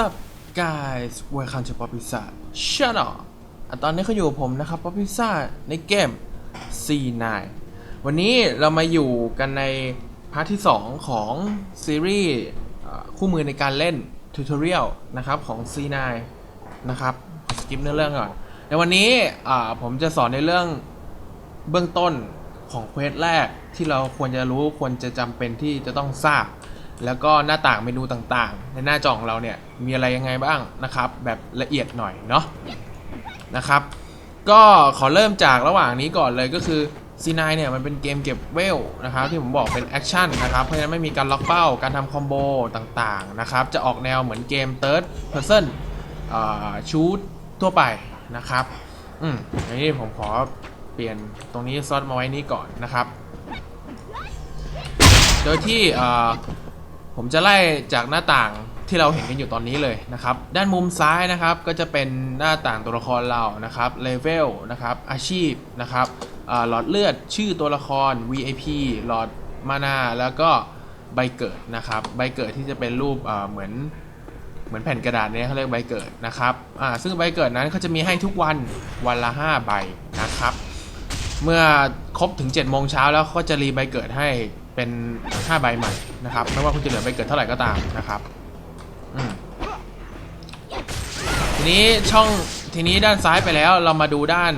up guys welcome to Pop Pizza Channel อะตอนนี้เขาอยู่กับผมนะครับ Pop Pizza ในเกม C9 วันนี้เรามาอยู่กันในพาร์ทที่ 2 ของซีรีส์คู่มือในการเล่น Tutorial นะครับของ C9 นะครับสกิปเนื้อเรื่องก่อนในวันนี้ผมจะสอนในเรื่องเบื้องต้นของเควสแรกที่เราควรจะรู้ควรจะจำเป็นที่จะต้องทราบ แล้วก็หน้าต่างเมนูต่างๆ ในหน้าจอของเราเนี่ยมีอะไรยังไงบ้างนะครับ แบบละเอียดหน่อยเนาะนะครับ ก็ขอเริ่มจากระหว่างนี้ก่อนเลยก็คือ C9 เนี่ยมันเป็นเกมเก็บเวลนะครับที่ผมบอกเป็นแอคชั่นนะครับ เพราะฉะนั้นไม่มีการล็อกเป้าการทำคอมโบต่างๆนะครับ จะออกแนวเหมือนเกม Third Person ชูตทั่วไปนะครับ อืมอันนี้ผมขอเปลี่ยนตรงนี้ซอสมาไว้นี่ก่อนนะครับ โดยที่ ผมจะไล่จากหน้าต่างที่เราเห็นกันอยู่ตอนนี้เลยนะครับ ด้านมุมซ้ายนะครับก็จะเป็นหน้าต่างตัวละครเรานะครับเลเวลนะครับอาชีพนะครับหลอดเลือดชื่อตัวละคร VIP หลอดมานาแล้วก็ใบเกิดนะครับใบเกิดที่จะเป็นรูปเหมือนเหมือนแผ่นกระดาษเนี่ยเขาเรียกใบเกิดนะครับซึ่งใบเกิดนั้นเขาจะมีให้ทุกวันวันละ 5 ใบนะครับ เมื่อครบถึง7โมงเช้าแล้วเขาก็จะรีใบเกิดให้ เป็น5ใบใหม่นะครับไม่ว่าคุณจะเหลือใบเกิดเท่าไหร่ก็ตามนะครับอืทีนี้ช่องทีนี้ด้านซ้ายไปแล้วเรามาดูด้าน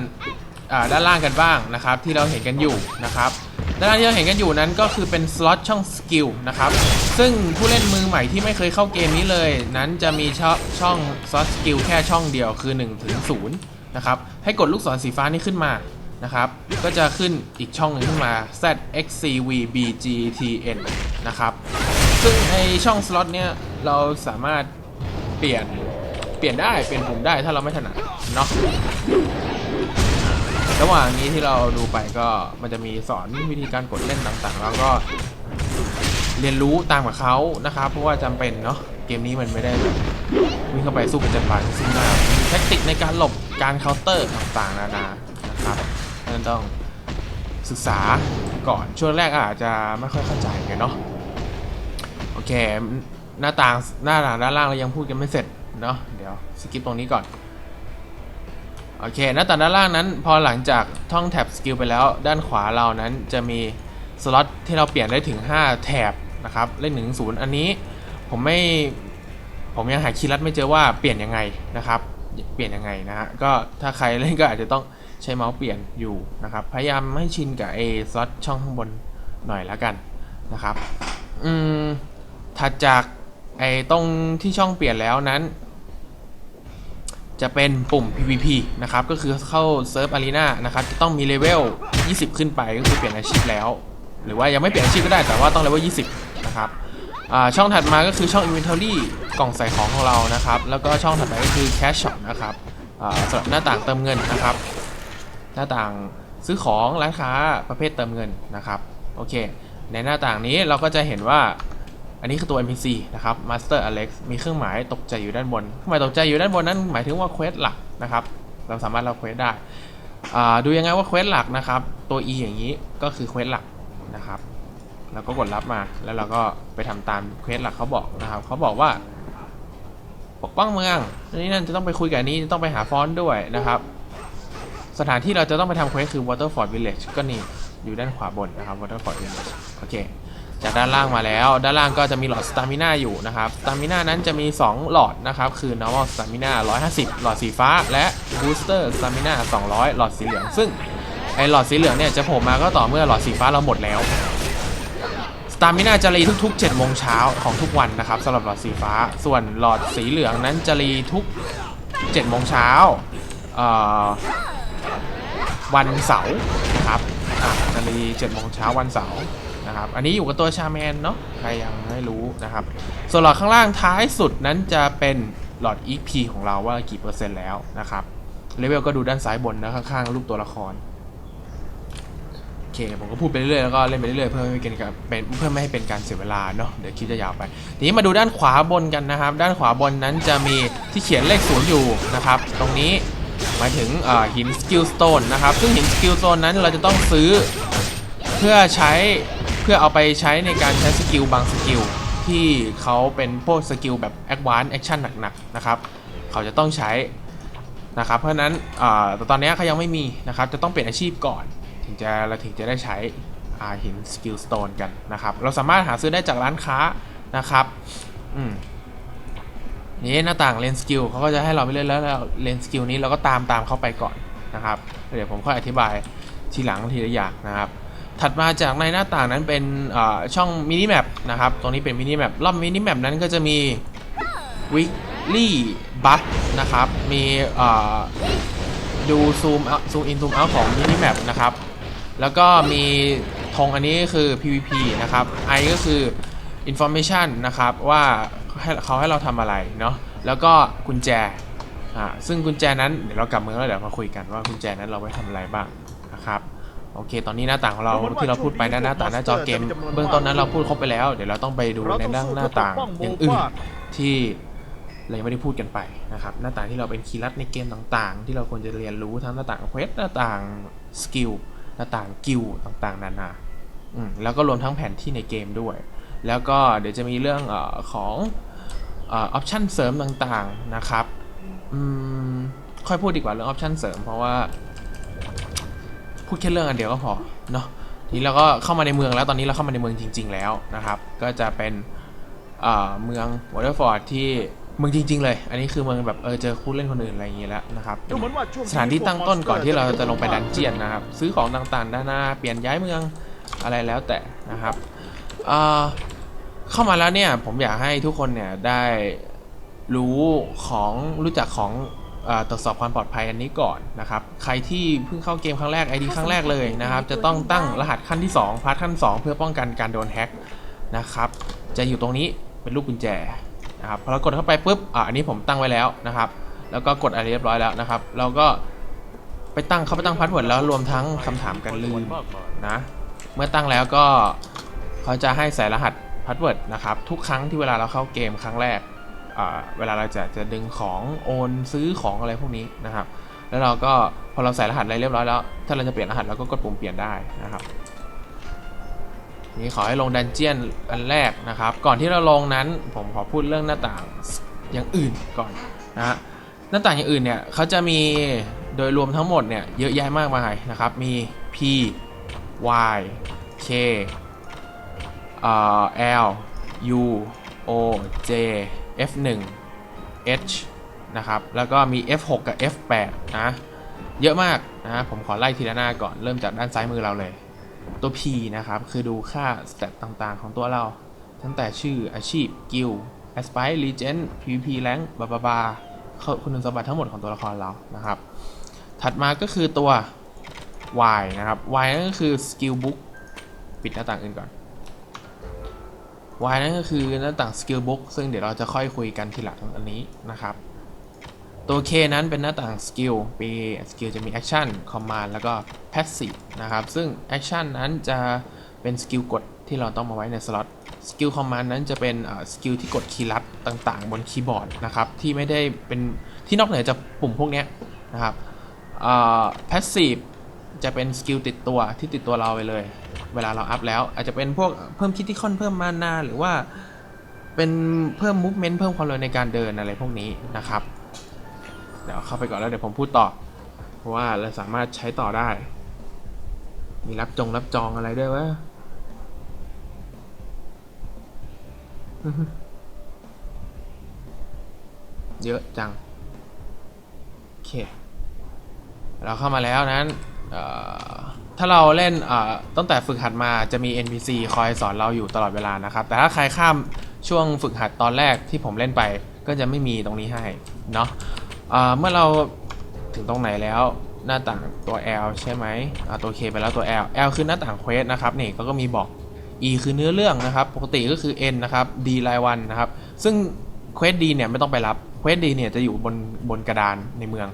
อ่าด้านล่างกันบ้างนะครับ ที่เราเห็นกันอยู่นะครับด้านล่างที่เราเห็นกันอยู่นั้นก็คือเป็นสล็อตช่องสกิลนะครับซึ่งผู้เล่นมือใหม่ที่ไม่เคยเข้าเกมนี้เลย นั้นจะมีช่องช่องสล็อตสกิลแค่ช่องเดียวคือ1ถึง0นะครับให้กดลูกศรสีฟ้านี้ขึ้นมา นะครับ ก็จะขึ้นอีกช่องหนึ่งขึ้นมา Z X C V B G T N นะครับ ซึ่งไอช่องสล็อตเนี้ยเราสามารถเปลี่ยนเปลี่ยนได้เปลี่ยนปุ่มได้ถ้าเราไม่ถนัดเนาะระหว่างนี้ที่เราดูไปก็มันจะมีสอนวิธีการกดเล่นต่างๆ แล้วก็เรียนรู้ตามกับเขานะครับ เพราะว่าจำเป็นเนาะเกมนี้มันไม่ได้วิ่งเข้าไปสู้กันจันบาซึ่งหน้ามีแทคติกในการหลบการเคาน์เตอร์ต่างๆนานานะครับ นั่นต้องศึกษาก่อนช่วงแรกอาจจะไม่ค่อยเข้าใจกันเนาะโอเคหน้าต่างหน้าต่างด้านล่างเรายังพูดกันไม่เสร็จเนาะเดี๋ยวสกิปตรงนี้ก่อนโอเคหน้าต่างด้านล่างนั้น พอหลังจากท่องแท็บสกิลไปแล้วด้านขวาเรานั้นจะมีสล็อตที่เราเปลี่ยนได้ถึง 5 แถบนะครับเลขหนึ่งศูนย์อันนี้ผมไม่ผมยังหาคีย์ลัดไม่เจอว่าเปลี่ยนยังไงนะครับ เปลี่ยนยังไงนะฮะก็ถ้าใครเล่นก็อาจจะต้อง ใช้เมาส์เปลี่ยนอยู่นะครับ พยายามให้ชินกับไอ้สล็อตช่องข้างบนหน่อยแล้วกันนะครับอืมถัดจากไอ้ตรงที่ช่องเปลี่ยนแล้วนั้น จะเป็นปุ่ม PVP นะครับ ก็คือเข้าเซิร์ฟอารีนานะครับจะต้องมีเลเวล 20 ขึ้นไปก็คือเปลี่ยนอาชีพแล้ว หรือว่ายังไม่เปลี่ยนอาชีพก็ได้แต่ว่าต้องเลเวล 20 นะครับช่องถัดมาก็คือช่อง Inventory กล่องใส่ของของเรานะครับ แล้วก็ช่องถัดไปก็คือ Cash Shop นะครับสำหรับหน้าต่างเติมเงินนะครับ หน้าต่างซื้อของร้านค้าประเภทเติมเงินนะครับโอเค ในหน้าต่างนี้เราก็จะเห็นว่าอันนี้คือตัว NPC นะครับ Master Alex มีเครื่องหมายตกใจอยู่ด้านบน เครื่องหมายตกใจอยู่ด้านบนนั้นหมายถึงว่าเควสหลักนะครับ เราสามารถเราเควสได้ ดูยังไงว่าเควสหลักนะครับ ตัว E อย่างนี้ก็คือเควสหลักนะครับ แล้วก็กดรับมา แล้วเราก็ไปทำตามเควสหลักเขาบอกนะครับ เขาบอกว่า ปกป้องเมืองนี่นั่นจะต้องไปคุยกับนนี้ จะต้องไปหาฟอนต์ด้วยนะครับ สถานที่เราจะต้องไปทำเควสคือ Waterford Village ก็นี่ อยู่ด้านขวาบนนะครับ Waterford Village โอเค จากด้านล่างมาแล้ว ด้านล่างก็จะมีหลอดสตามิน่าอยู่นะครับสตามิน่านั้นจะมี 2 หลอดนะครับ คือ normal stamina 150 หลอดสีฟ้า และ booster stamina 200 หลอดสีเหลือง ซึ่งไอหลอดสีเหลืองเนี่ยจะโผล่มาก็ต่อเมื่อหลอดสีฟ้าเราหมดแล้วสตามิน่าจะรีทุกๆ7โมงเช้าของทุกวันนะครับสำหรับหลอดสีฟ้า ส่วนหลอดสีเหลืองนั้นจะรีทุก7โมงเช้าเอ่อ วันเสาร์นะครับอะจะรี7โมงเช้าวันเสาร์นะครับ อันนี้อยู่กับตัวชาแมนเนาะ ใครยังไม่รู้นะครับ ส่วนหลอดข้างล่างท้ายสุดนั้นจะเป็นหลอด EP ของเราว่ากี่เปอร์เซ็นต์แล้วนะครับเลเวลก็ดูด้านซ้ายบนนะข้างๆรูปตัวละครโอเคผมก็พูดไปเรื่อยๆแล้วก็เล่นไปเรื่อยๆเพื่อไม่เป็นการเป็นเพื่อไม่ให้เป็นการเสียเวลาเนาะเดี๋ยวคลิปจะยาวไปทีนี้มาดูด้านขวาบนกันนะครับ ด้านขวาบนนั้นจะมีที่เขียนเลขศูนย์อยู่นะครับ ตรงนี้ หมายถึงหินสกิลสโตนนะครับ ซึ่งหินสกิลสโตนนั้นเราจะต้องซื้อเพื่อใช้เพื่อเอาไปใช้ในการใช้สกิลบางสกิลที่เขาเป็นพวกสกิลแบบ Advanced Action หนักๆนะครับ เขาจะต้องใช้นะครับ เพราะนั้นแต่ตอนนี้เขายังไม่มีนะครับ จะต้องเปลี่ยนอาชีพก่อน ถึงจะเราถึงจะได้ใช้หินสกิลสโตนกันนะครับ เราสามารถหาซื้อได้จากร้านค้านะครับ อืม นี่หน้าต่างเลนสกิลเขาก็จะให้เราไปเล่นแล้วเลนสกิลนี้เราก็ตามตามเข้าไปก่อนนะครับ เดี๋ยวผมค่อยอธิบายทีหลังทีละอย่างนะครับ ถัดมาจากในหน้าต่างนั้นเป็นช่องมินิแมปนะครับ ตรงนี้เป็นมินิแมปรอบมินิแมปนั้นก็จะมี weekly bus นะครับ มีดูซูมซูมอินซูมเอาของมินิแมปนะครับ แล้วก็มีธงอันนี้คือ PVP นะครับ I ก็คือ information นะครับว่า ให้เขาให้เราทำอะไรเนาะแล้วก็กุญแจอ่าซึ่งกุญแจนั้นเดี๋ยวเรากลับเมืองแล้วเดี๋ยวมาคุยกันว่ากุญแจนั้นเราไว้ทำอะไรบ้างนะครับโอเค ตอนนี้หน้าต่างของเราที่เราพูดไปนะหน้าต่างหน้าจอเกม เบื้องต้นนั้นเราพูดครบไปแล้ว เดี๋ยวเราต้องไปดูในหน้าหน้าต่างอย่างอื่นที่เรายังไม่ได้พูดกันไปนะครับหน้าต่างที่เราเป็นคีย์ลัดในเกมต่างๆ ที่เราควรจะเรียนรู้ทั้งหน้าต่างเควสหน้าต่างสกิลหน้าต่างกิลต่างๆนานาอืมแล้วก็รวมทั้งแผนที่ในเกมด้วย แล้วก็เดี๋ยวจะมีเรื่องเออของ ออปชันเสริมต่างๆนะครับอืมค่อยพูดดีกว่าเรื่องออปชันเสริมเพราะว่า พูดแค่เรื่องอันเดียวก็พอเนาะทีนี้เราก็เข้ามาในเมืองแล้วตอนนี้เราเข้ามาในเมืองจริง ๆ แล้วนะครับ ก็จะเป็นเอ่อเมืองวอเตอร์ฟอร์ดที่เมืองจริง ๆ เลย อันนี้คือเมืองแบบเออเจอคู่เล่นคนอื่นอะไรอย่างงี้แล้วนะครับดูเหมือนว่าช่วงสถานที่ตั้งต้นก่อนที่เราจะลงไปดันเจียนนะครับ ซื้อของต่างๆด้านหน้าเปลี่ยนย้ายเมืองอะไรแล้วแต่นะครับ เข้ามาแล้วเนี่ยผมอยากให้ทุกคนเนี่ยได้รู้ของรู้จักของตรวจสอบความปลอดภัยอันนี้ก่อนนะครับ ใครที่เพิ่งเข้าเกมครั้งแรก ID ครั้งแรกเลยนะครับ จะต้องตั้งรหัสขั้นที่ 2 พาร์ทขั้น 2 เพื่อป้องกันการโดนแฮ็กนะครับ จะอยู่ตรงนี้เป็นรูปกุญแจนะครับพอเรากดเข้าไปปุ๊บอะอันนี้ผมตั้งไว้แล้วนะครับ แล้วก็กดอะไรเรียบร้อยแล้วนะครับ เราก็ไปตั้งเขาไปตั้งพาสเวิร์ดแล้วรวมทั้งคำถามกันลืมนะ เมื่อตั้งแล้วก็เขาจะให้ใส่รหัส พาสเวิร์ดนะครับทุกครั้งที่เวลาเราเข้าเกมครั้งแรกเวลาเราจะจะดึงของโอนซื้อของอะไรพวกนี้นะครับ แล้วเราก็พอเราใส่รหัสอะไรเรียบร้อยแล้ว ถ้าเราจะเปลี่ยนรหัสเราก็กดปุ่มเปลี่ยนได้นะครับนี่ขอให้ลงดันเจียนอันแรกนะครับ ก่อนที่เราลงนั้นผมขอพูดเรื่องหน้าต่างอย่างอื่นก่อนนะฮะหน้าต่างอย่างอื่นเนี่ยเขาจะมีโดยรวมทั้งหมดเนี่ยเยอะแยะมากมายนะครับ มี P Y K L U O J F1 H นะครับ แล้วก็มี F6 กับ F8 นะ เยอะมากนะ ผมขอไล่ทีละหน้าก่อน เริ่มจากด้านซ้ายมือเราเลย ตัว P นะครับ คือดูค่าสเตตต่างๆ ของตัวเรา ตั้งแต่ชื่ออาชีพ กิล Aspire Legend PVP Rank บาบาบาคุณสมบัติทั้งหมดของตัวละครเรา นะครับ ถัดมาก็คือตัว Y นะครับ Y นั่นก็คือ Skill Book ปิดหน้าต่างอื่นก่อน Y นั่นก็คือหน้าต่าง Skill Book ซึ่งเดี๋ยวเราจะค่อยคุยกันทีหลังอันนี้นะครับ ตัว K นั้นเป็นหน้าต่าง Skill ปี Skill จะมี Action Command แล้วก็ Passive นะครับ ซึ่ง Action นั้นจะเป็นสกิลกดที่เราต้องมาไว้ในสล็อตสกิล Command นั้นจะเป็นสกิลที่กดคีย์ลัดต่างๆ บนคีย์บอร์ดนะครับ ที่ไม่ได้เป็นที่นอกเหนือจากปุ่มพวกนี้นะครับอ่า Passive จะเป็นสกิลติดตัวที่ติดตัวเราไปเลย เวลาเราอัพแล้ว อาจจะเป็นพวกเพิ่มคิดที่คอนเพิ่มมานาหรือว่าเป็นเพิ่มมูฟเมนต์เพิ่มความเร็วในการเดินอะไรพวกนี้นะครับ เดี๋ยวเข้าไปก่อนแล้วเดี๋ยวผมพูดต่อ เพราะว่าเราสามารถใช้ต่อได้ มีรับจงรับจองอะไรด้วยวะเยอะจัง โอเค เราเข้ามาแล้วนั้น เอ่อ ถ้าเราเล่นตั้งแต่ฝึกหัดมาจะมี NPC คอยสอนเราอยู่ตลอดเวลานะครับ แต่ถ้าใครข้ามช่วงฝึกหัดตอนแรกที่ผมเล่นไป ก็จะไม่มีตรงนี้ให้เนาะเมื่อเราถึงตรงไหนแล้วหน้าต่างตัว L ใช่ไหมตัว K ไปแล้วตัว L L คือหน้าต่างเควสนะครับนี่เขาก็มีบอก E คือเนื้อเรื่องนะครับ ปกติก็คือ N นะครับ D รายวันนะครับ ซึ่งเควส D เนี่ยไม่ต้องไปรับเควส D เนี่ยจะอยู่บนบนกระดานในเมือง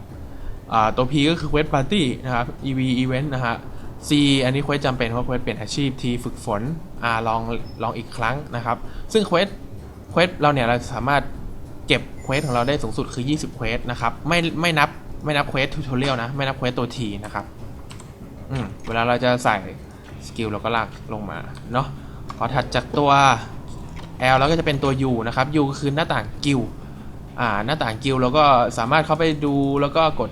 อตัว P ก็คือเควสปาร์ตี้นะครับ EV Event นะฮะ C อันนี้เควสจำเป็นเพราะเควสเปลี่ยนอาชีพ T ฝึกฝน R ลองลองอีกครั้งนะครับ ซึ่งเควสเควสเราเนี่ยเราสามารถเก็บเควสของเราได้สูงสุดคือ 20 เควสนะครับ ไม่ไม่นับไม่นับเควสทูทอเรียลนะ ไม่นับเควสตัวทีนะครับอืมเวลาเราจะใส่สกิลเราก็ลากลงมาเนาะพอถัดจากตัว L แล้วก็จะเป็นตัว U นะครับ U ก็คือหน้าต่างกิลอ่าหน้าต่างกิลแล้วก็สามารถเข้าไปดูแล้วก็กด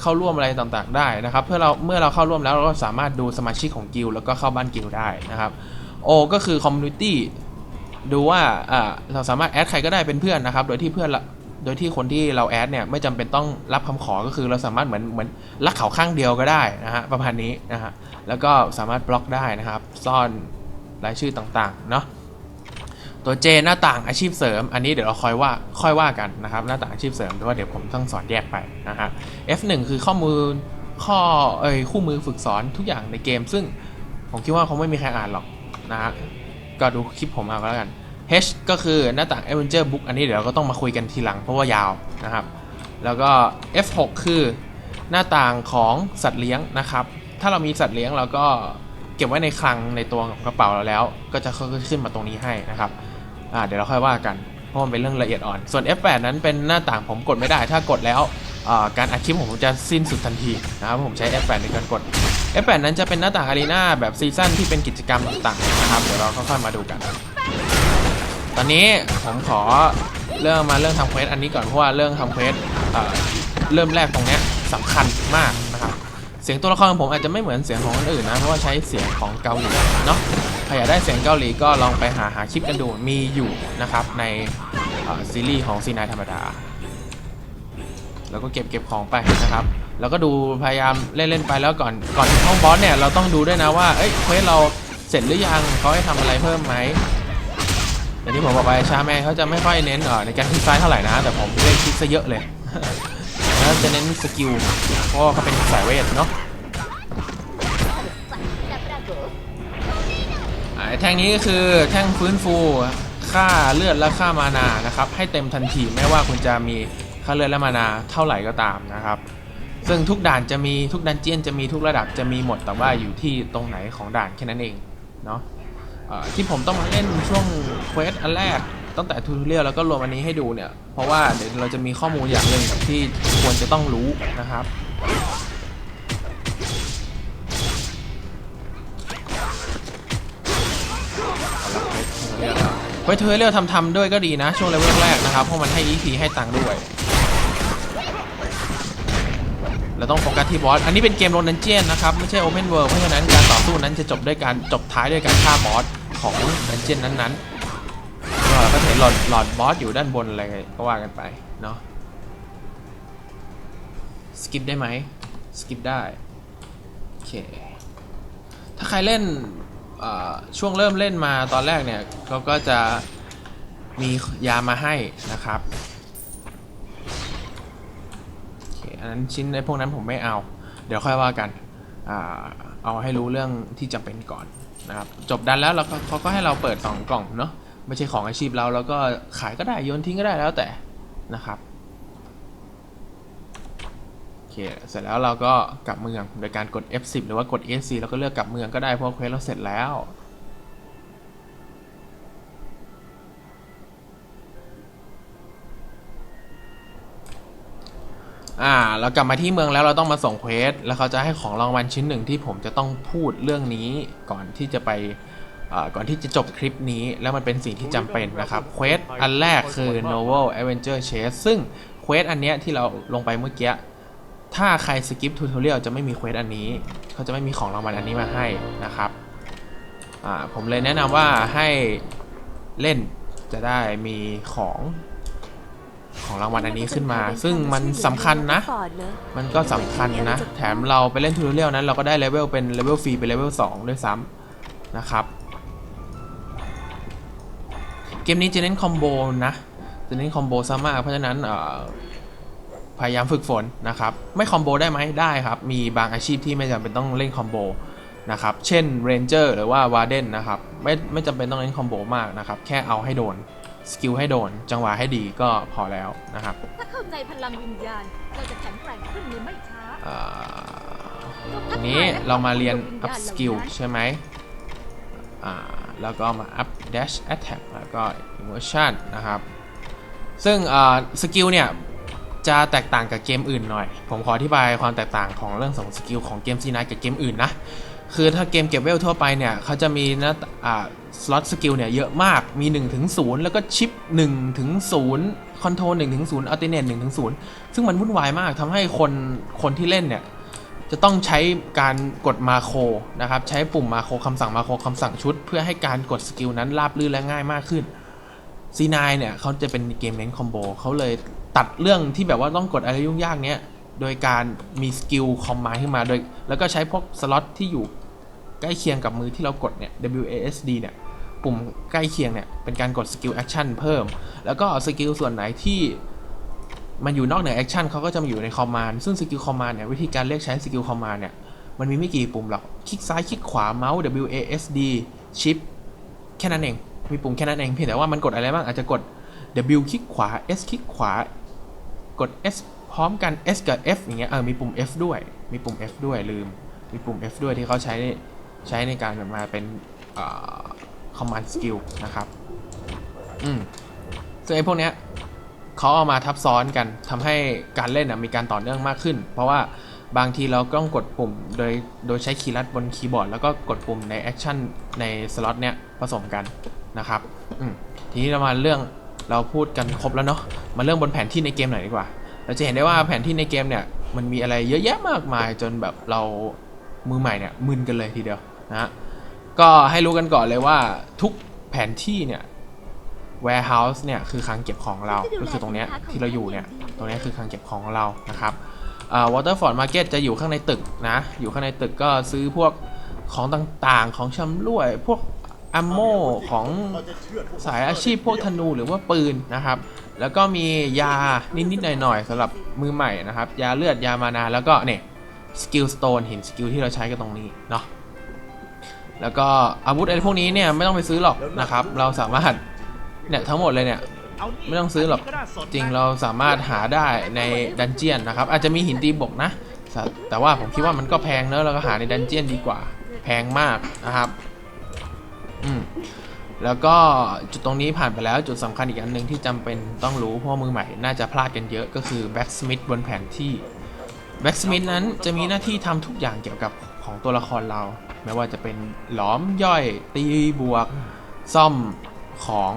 เข้าร่วมอะไรต่างๆได้นะครับเพื่อเราเมื่อเราเข้าร่วมแล้วเราก็สามารถดูสมาชิกของกิลแล้วก็เข้าบ้านกิลได้นะครับ O ก็คือ Community ดูว่าเราสามารถแอดใครก็ได้เป็นเพื่อนนะครับ โดยที่เพื่อนโดยที่คนที่เราแอดเนี่ยไม่จำเป็นต้องรับคำขอก็คือเราสามารถเหมือนเหมือนรักเขาข้างเดียวก็ได้นะฮะประมาณนี้นะฮะแล้วก็สามารถบล็อกได้นะครับ ซ่อนรายชื่อต่างๆเนาะ ตัว J หน้าต่างอาชีพเสริม อันนี้เดี๋ยวเราค่อยว่าค่อยว่ากันนะครับหน้าต่างอาชีพเสริมแต่ว่าเดี๋ยวผมต้องสอนแยกไปนะฮะ F1 คือข้อมูลข้อเอ้ยคู่มือฝึกสอนทุกอย่างในเกม ซึ่งผมคิดว่าคงไม่มีใครอ่านหรอกนะฮะก็ดูคลิปผมเอาก็แล้วกัน H ก็คือหน้าต่าง Adventure Book อันนี้เดี๋ยวเราก็ต้องมาคุยกันทีหลังเพราะว่ายาวนะครับ แล้วก็ F6 คือหน้าต่างของสัตว์เลี้ยงนะครับ ถ้าเรามีสัตว์เลี้ยงเราก็เก็บไว้ในคลังในตัวของกระเป๋าเราแล้ว ก็จะขึ้นมาตรงนี้ให้นะครับ อ่าเดี๋ยวเราค่อยว่ากันเพราะมันเป็นเรื่องละเอียดอ่อน ส่วน F8 นั้นเป็นหน้าต่างผมกดไม่ได้ ถ้ากดแล้วการอัดคลิปผมจะสิ้นสุดทันทีนะครับผมใช้ F8 ในการกด F8 นั้นจะเป็นหน้าต่างอารีนาแบบซีซั่นที่เป็นกิจกรรมต่างๆนะครับเดี๋ยวเราค่อยๆมาดูกัน ตอนนี้ผมขอเริ่มมาเรื่องทำเควสอันนี้ก่อนเพราะว่าเรื่องทำเควสเริ่มแรกตรงนี้สำคัญมาก เสียงตัวละครของผมอาจจะไม่เหมือนเสียงของคนอื่นนะ เพราะว่าใช้เสียงของเกาหลีเนาะใครอยากได้เสียงเกาหลีก็ลองไปหาหาคลิปกันดูมีอยู่นะครับในซีรีส์ของซีนายธรรมดา แล้วก็เก็บเก็บของไปนะครับ แล้วก็ดูพยายามเล่นเล่นไปแล้วก่อนก่อนถึงห้องบอสเนี่ยเราต้องดูด้วยนะว่าเอ้ยเควสเราเสร็จหรือยังเขาให้ทำอะไรเพิ่มไหมอย่างที่ผมบอกไปชาแมนเขาจะไม่ค่อยเน้นเออในการคลิกซ้ายเท่าไหร่นะ แต่ผมเล่นคลิกซะเยอะเลย แล้วจะเน้นสกิลเพราะเขาเป็นสายเวทเนาะอ่าแท่งนี้ก็คือแท่งฟื้นฟูค่าเลือดและค่ามานานะครับ ให้เต็มทันทีไม่ว่าคุณจะมีค่าเลือดและมานาเท่าไหร่ก็ตามนะครับ ซึ่งทุกด่านจะมีทุกดันเจียนจะมีทุกระดับจะมีหมดแต่ว่าอยู่ที่ตรงไหนของด่านแค่นั้นเองเนาะที่ผมต้องมาเล่นช่วงเควสอันแรก ตั้งแต่ทูตเรียลแล้วก็รวมอันนี้ให้ดูเนี่ย เพราะว่าเดี๋ยวเราจะมีข้อมูลอย่างหนึ่งที่ควรจะต้องรู้นะครับเควทูเรียลทำทำด้วยก็ดีนะ ช่วงเลเวลแรกนะครับ เพราะมันให้ EP ให้ตังค์ด้วยเราต้องโฟกัสที่บอส อันนี้เป็นเกมโรนันเจียนนะครับ ไม่ใช่โอเพนเวิลด์เพราะฉะนั้นการต่อสู้นั้นจะจบด้วยการจบท้ายด้วยการฆ่าบอสของดันเจียนนั้นๆ ก็ก็จะเห็นหลอดหลอดบอสอยู่ด้านบนอะไรก็ว่ากันไปเนาะสกิปได้ไหมสกิปได้โอเคถ้าใครเล่นเอ่อช่วงเริ่มเล่นมาตอนแรกเนี่ยเขาก็จะมียามาให้นะครับโอเคอันนั้นชิ้นในพวกนั้นผมไม่เอา เดี๋ยวค่อยว่ากันอ่าเอาให้รู้เรื่องที่จำเป็นก่อนนะครับจบดันแล้วเราก็เขาก็ให้เราเปิด 2 กล่องเนาะ ไม่ใช่ของอาชีพเราแล้วก็ขายก็ได้โยนทิ้งก็ได้แล้วแต่นะครับโอเคเสร็จแล้วเราก็กลับเมืองโดยการกด F10 หรือว่ากด ESC แล้วก็เลือกกลับเมืองก็ได้เพราะเควสเราเสร็จแล้วอ่าเรากลับมาที่เมืองแล้วเราต้องมาส่งเควสแล้วเขาจะให้ของรางวัลชิ้นหนึ่งที่ผมจะต้องพูดเรื่องนี้ก่อนที่จะไป ก่อนที่จะจบคลิปนี้แล้วมันเป็นสิ่งที่จำเป็นนะครับเควสอันแรกคือ Novel Adventure Chase ซึ่งเควสอันเนี้ยที่เราลงไปเมื่อกี้ ถ้าใครสกิปทูทอเรียลจะไม่มีเควสอันนี้ เขาจะไม่มีของรางวัลอันนี้มาให้นะครับผมเลยแนะนำว่าให้เล่นจะได้มีของของรางวัลอันนี้ขึ้นมา ซึ่งมันสำคัญนะ มันก็สำคัญนะ แถมเราไปเล่นทูตเรียลนั้นเราก็ได้เลเวลเป็นเลเวลฟรีเป็นเลเวล2ด้วยซ้ำนะครับ เกมนี้จะเน้นคอมโบนะ จะเน้นคอมโบซะมาก เพราะฉะนั้นเอ่อพยายามฝึกฝนนะครับ ไม่คอมโบได้ไหมได้ครับ มีบางอาชีพที่ไม่จำเป็นต้องเล่นคอมโบนะครับ เช่นเรนเจอร์หรือว่าวาร์เดนนะครับ ไม่ไม่จำเป็นต้องเล่นคอมโบมากนะครับ แค่เอาให้โดน สกิลให้โดน จังหวะให้ดีก็พอแล้วนะครับ ถ้าเข้าใจพลังวิญญาณ เราจะแข็งแกร่งขึ้นในไม่ช้าอ่าทีนี้เรามาเรียน up skill ใช่ไหมอ่า แล้วก็มา up dash attack แล้วก็ emotion นะครับ ซึ่งสกิลเนี่ย จะแตกต่างกับเกมอื่นหน่อย ผมขออธิบายความแตกต่างของเรื่องของสกิลของเกมซีนากับเกมอื่นนะ คือถ้าเกมเก็บเวลทั่วไปเนี่ยเขาจะมีน้าอ่าสล็อตสกิลเนี่ยเยอะมาก มี 1 ถึง 0 แล้วก็ชิป1ถึง0คอนโทรล1ถึง0อัลติเนต1ถึง0ซึ่งมันวุ่นวายมากทำให้คนคนที่เล่นเนี่ย จะต้องใช้การกดมาโครนะครับ ใช้ปุ่มมาโครคำสั่งมาโครคำสั่งชุด เพื่อให้การกดสกิลนั้นราบรื่นและง่ายมากขึ้น C9 เนี่ยเขาจะเป็นเกมเน้นคอมโบเขาเลยตัดเรื่องที่แบบว่าต้องกดอะไรยุ่งยากเนี้ยโดยการมีสกิลคอมมาขึ้นมาโดย แล้วก็ใช้พวกสล็อตที่อยู่ใกล้เคียงกับมือที่เรากดเนี่ย WASD เนี่ยปุ่มใกล้เคียงเนี่ยเป็นการกดสกิลแอคชั่นเพิ่ม แล้วก็สกิลส่วนไหนที่ มันอยู่นอกเหนือแอคชั่นเขาก็จะมาอยู่ในคอมมานด์ซึ่งสกิลคอมมานด์เนี่ยวิธีการเรียกใช้สกิลคอมมานด์เนี่ยมันมีไม่กี่ปุ่มหรอก คลิกซ้ายคลิกขวาเมาส์ W A S D Shift แค่นั้นเอง มีปุ่มแค่นั้นเองเพียงแต่ว่ามันกดอะไรบ้างอาจจะกด W คลิกขวา S คลิกขวากด S พร้อมกัน S กับ F อย่างเงี้ยเออมีปุ่ม F ด้วย มีปุ่ม F ด้วยลืม มีปุ่ม F ด้วยที่เขาใช้ใช้ในการมาเป็นเอ่อ command skill นะครับ อืมซึ่งไอ้พวกเนี้ย เขาเอามาทับซ้อนกันทำให้การเล่นมีการต่อเนื่องมากขึ้น เพราะว่าบางทีเราก็ต้องกดปุ่มโดยโดยใช้คีย์ลัดบนคีย์บอร์ดแล้วก็กดปุ่มในแอคชั่นในสล็อตเนี้ยผสมกันนะครับทีนี้เรามาเรื่องเราพูดกันครบแล้วเนาะมาเรื่องบนแผนที่ในเกมหน่อยดีกว่า เราจะเห็นได้ว่าแผนที่ในเกมเนี่ยมันมีอะไรเยอะแยะมากมายจนแบบเรามือใหม่เนี่ยมึนกันเลยทีเดียวนะก็ให้รู้กันก่อนเลยว่าทุกแผนที่เนี่ย warehouse เนี่ยคือคลังเก็บของเรา ก็คือตรงเนี้ยที่เราอยู่เนี่ย ตรงเนี้ยคือคลังเก็บของของเรานะครับอ่า waterford market จะอยู่ข้างในตึกนะ อยู่ข้างในตึกก็ซื้อพวกของต่างๆ ของชำร่วย พวกอัมโมของสายอาชีพพวกธนูหรือว่าปืนนะครับ แล้วก็มียานิดๆหน่อยๆสำหรับมือใหม่นะครับ ยาเลือดยามานาแล้วก็เนี่ยสกิลสโตนหินสกิลที่เราใช้กันตรงนี้เนาะแล้วก็อาวุธอะไรพวกนี้เนี่ยไม่ต้องไปซื้อหรอกนะครับ เราสามารถ เนี่ยทั้งหมดเลยเนี่ยไม่ต้องซื้อหรอกจริงเราสามารถหาได้ในดันเจียนนะครับ อาจจะมีหินตีบกนะ แต่ว่าผมคิดว่ามันก็แพงเนอะเราก็หาในดันเจียนดีกว่า แพงมากนะครับอืมแล้วก็จุดตรงนี้ผ่านไปแล้วจุดสำคัญอีกอันหนึ่งที่จำเป็นต้องรู้เพราะมือใหม่น่าจะพลาดกันเยอะก็คือ Blacksmith บนแผนที่ Blacksmith นั้นจะมีหน้าที่ทำทุกอย่างเกี่ยวกับของตัวละครเรา ไม่ว่าจะเป็นหลอมย่อยตีบวก ซ่อมของ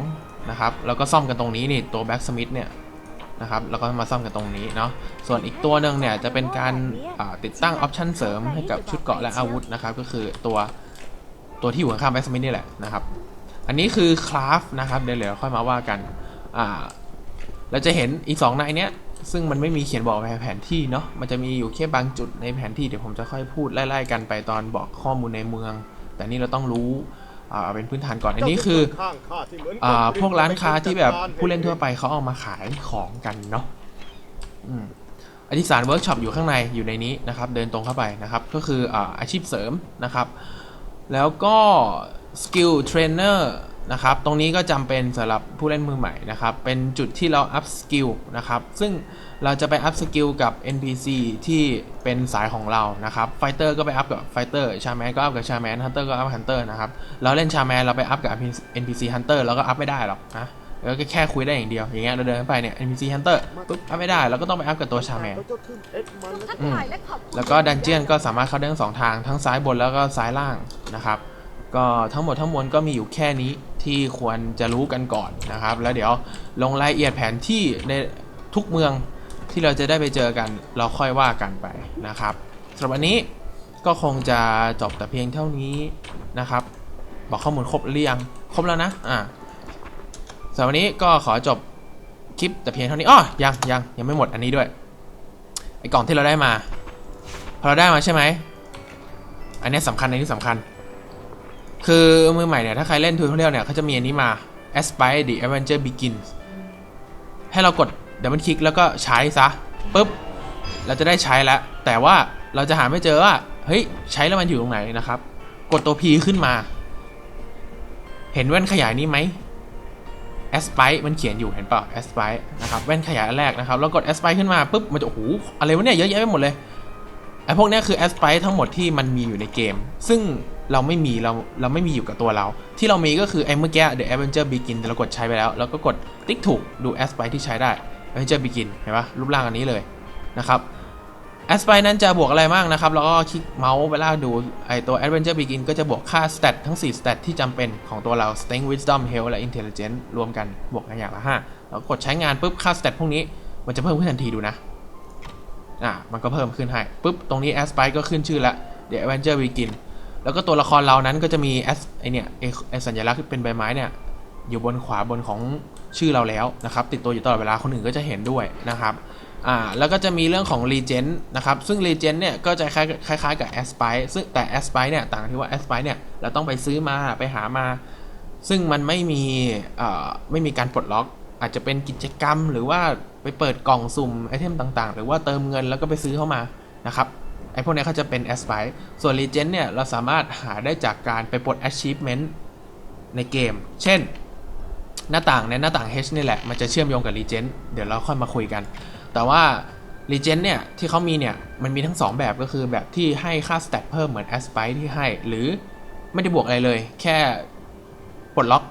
นะครับ แล้วก็ซ่อมกันตรงนี้นี่ตัว Blacksmith เนี่ยนะครับ แล้วก็มาซ่อมกันตรงนี้เนาะ ส่วนอีกตัวหนึ่งเนี่ยจะเป็นการาติดตั้งออปชันเสริมให้กับชุดเกราะและอาวุธนะครับ ก็คือตัวตัวที่อยู่ข้างๆ Blacksmith นี่แหละนะครับ อันนี้คือคราฟนะครับเดี๋ยวเดี๋ยวค่อยมาว่ากัน อ่า เราจะเห็นอีก2นายเนี้ยซึ่งมันไม่มีเขียนบอกในแผนที่เนาะ มันจะมีอยู่แค่บางจุดในแผนที่เดี๋ยวผมจะค่อยพูดไล่ๆกันไปตอนบอกข้อมูลในเมือง แต่นี่เราต้องรู้ อ่าเป็นพื้นฐานก่อนอันนี้คืออ่าพวกร้านค้าที่แบบผู้เล่นทั่วไปเขาเอามาขายของกันเนาะอืมอธิสารเวิร์กช็อปอยู่ข้างในอยู่ในนี้นะครับ เดินตรงเข้าไปนะครับ ก็คืออ่าอาชีพเสริมนะครับ แล้วก็สกิลเทรนเนอร์ นะครับ ตรงนี้ก็จำเป็นสำหรับผู้เล่นมือใหม่นะครับ เป็นจุดที่เราอัพสกิลนะครับ ซึ่งเราจะไปอัพสกิลกับ NPC ที่เป็นสายของเรา นะครับ ไฟเตอร์ก็ไปอัพกับไฟเตอร์ ชาแมนก็อัพกับชาแมนฮันเตอร์ก็อัพฮันเตอร์นะครับ เราเล่นชาแมนเราไปอัพกับ NPC Hunter เราก็อัพไม่ได้หรอกนะแล้วก็แค่คุยได้อย่างเดียว อย่างเงี้ยเราเดินเข้าไปเนี่ย NPC Hunter ปุ๊บอัพไม่ได้ เราก็ต้องไปอัพกับตัวชาแมนทักทายและขอบคุณแล้วก็ดันเจียนก็สามารถเข้าได้ทั้งสองทาง ทั้งซ้ายบนแล้วก็ซ้ายล่างนะครับ ก็ทั้งหมดทั้งมวลก็มีอยู่แค่นี้ที่ควรจะรู้กันก่อนนะครับ แล้วเดี๋ยวลงรายละเอียดแผนที่ในทุกเมืองที่เราจะได้ไปเจอกันเราค่อยว่ากันไปนะครับสำหรับวันนี้ก็คงจะจบแต่เพียงเท่านี้นะครับ บอกข้อมูลครบหรือยังครบแล้วนะอ่าสำหรับวันนี้ก็ขอจบคลิปแต่เพียงเท่านี้อ้อยังยังยังไม่หมดอันนี้ด้วยไอ้กล่องที่เราได้มาพอเราได้มาใช่ไหมอันเนี้ยสำคัญอันนี้สำคัญ คือมือใหม่เนี่ย ถ้าใครเล่นทูทอเรียลเนี่ยเขาจะมีอันนี้มา Aspire the Adventure Begins ให้เรากดดับเบิลคลิกแล้วก็ใช้ซะปุ๊บ เราจะได้ใช้แล้ว แต่ว่าเราจะหาไม่เจอว่า เฮ้ย ใช้แล้วมันอยู่ตรงไหนนะครับ กดตัว P ขึ้นมา เห็นแว่นขยายนี้ไหม Aspire มันเขียนอยู่เห็นเปล่า Aspire นะครับแว่นขยายอันแรกนะครับแล้วกด Aspire ขึ้นมาปุ๊บมันจะโอ้โหอะไรวะเนี่ยเยอะแยะไปหมดเลยไอ้พวกเนี้ยคือแอสไ e ทั้งหมดที่มันมีอยู่ในเกม ซึ่ง เราไม่มีเราเราไม่มีอยู่กับตัวเรา ที่เรามีก็คือไอ้เมื่อกี้ The Adventure Begin เรากดใช้ไปแล้ว แล้วก็กดติ๊กถูกดูแอสไ e ที่ใช้ได้ Adventure Begin เห็นปะรูปร่างอันนี้เลยนะครับแอสไ e นั้นจะบวกอะไรบ้างนะครับ แล้วก็คลิกเมาส์เวลาดูไอตัว Adventure Begin ก็จะบวกค่า stat ทั้ง 4 stat ที่จำเป็นของตัวเรา Strength Wisdom Health และ Intelligence รวมกันบวกกันอย่างละ5แล้วกดใช้งานปุ๊บค่า stat พวกนี้มันจะเพิ่มขึ้นทันทีดูนะอะมันก็เพิ่มขึ้นให้ปุ๊บตรงนี้ a s p i ก็ขึ้นชื่อละเดี๋ยว Adventure Begin แล้วก็ตัวละครเรานั้นก็จะมีไอเนี่ยไอสัญลักษณ์ที่เป็นใบไม้เนี่ยอยู่บนขวาบนของชื่อเราแล้วนะครับ ติดตัวอยู่ตลอดเวลาคนอื่นก็จะเห็นด้วยนะครับอ่าแล้วก็จะมีเรื่องของ Legend นะครับ ซึ่ง Legend เนี่ยก็จะคล้ายคล้ายกับ Aspire ซึ่งแต่ Aspire เนี่ยต่างที่ว่า Aspire เนี่ยเราต้องไปซื้อมาไปหามา ซึ่งมันไม่มีเอ่อไม่มีการปลดล็อก อาจจะเป็นกิจกรรมหรือว่าไปเปิดกล่องสุ่มไอเทมต่างๆ หรือว่าเติมเงินแล้วก็ไปซื้อเข้ามานะครับ ไอพวกนี้เขาจะเป็น Aspire ส่วน Legend เนี่ย เราสามารถหาได้จากการไปปลด Achievement ในเกม เช่น หน้าต่างในหน้าต่าง H นี่แหละ มันจะเชื่อมโยงกับ Legend เดี๋ยวเราค่อยมาคุยกัน แต่ว่า Legend เนี่ย ที่เขามีเนี่ย มันมีทั้ง 2 แบบก็คือแบบที่ให้ค่า stat เพิ่มเหมือน Aspire ที่ให้ หรือไม่ได้บวกอะไรเลย แค่ปลดล็อก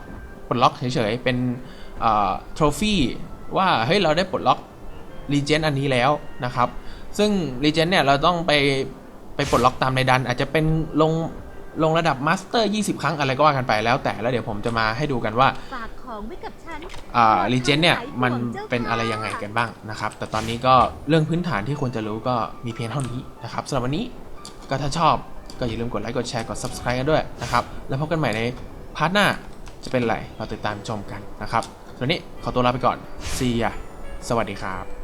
ปลดล็อกเฉยๆ เป็นเอ่อ trophy ว่า เฮ้ย เราได้ปลดล็อก Legend อันนี้แล้วนะครับ ซึ่ง Legend เนี่ยเราต้องไปไปปลดล็อกตามในดัน อาจจะเป็นลงลงระดับมาสเตอร์ 20 ครั้งอะไรก็ว่ากันไปแล้วแต่แล้วเดี๋ยวผมจะมาให้ดูกันว่าฝากของไว้กับฉันอ่ารีเจนเนี่ยมันเป็นอะไรยังไงกันบ้างนะครับ แต่ตอนนี้ก็เรื่องพื้นฐานที่ควรจะรู้ก็มีเพียงเท่านี้นะครับสำหรับวันนี้ก็ถ้าชอบก็อย่าลืมกดไลค์กดแชร์กด subscribe กันด้วยนะครับ แล้วพบกันใหม่ในพาร์ทหน้าจะเป็นอะไรเราติดตามชมกันนะครับส่วนนี้ขอตัวลาไปก่อน see ya สวัสดีครับ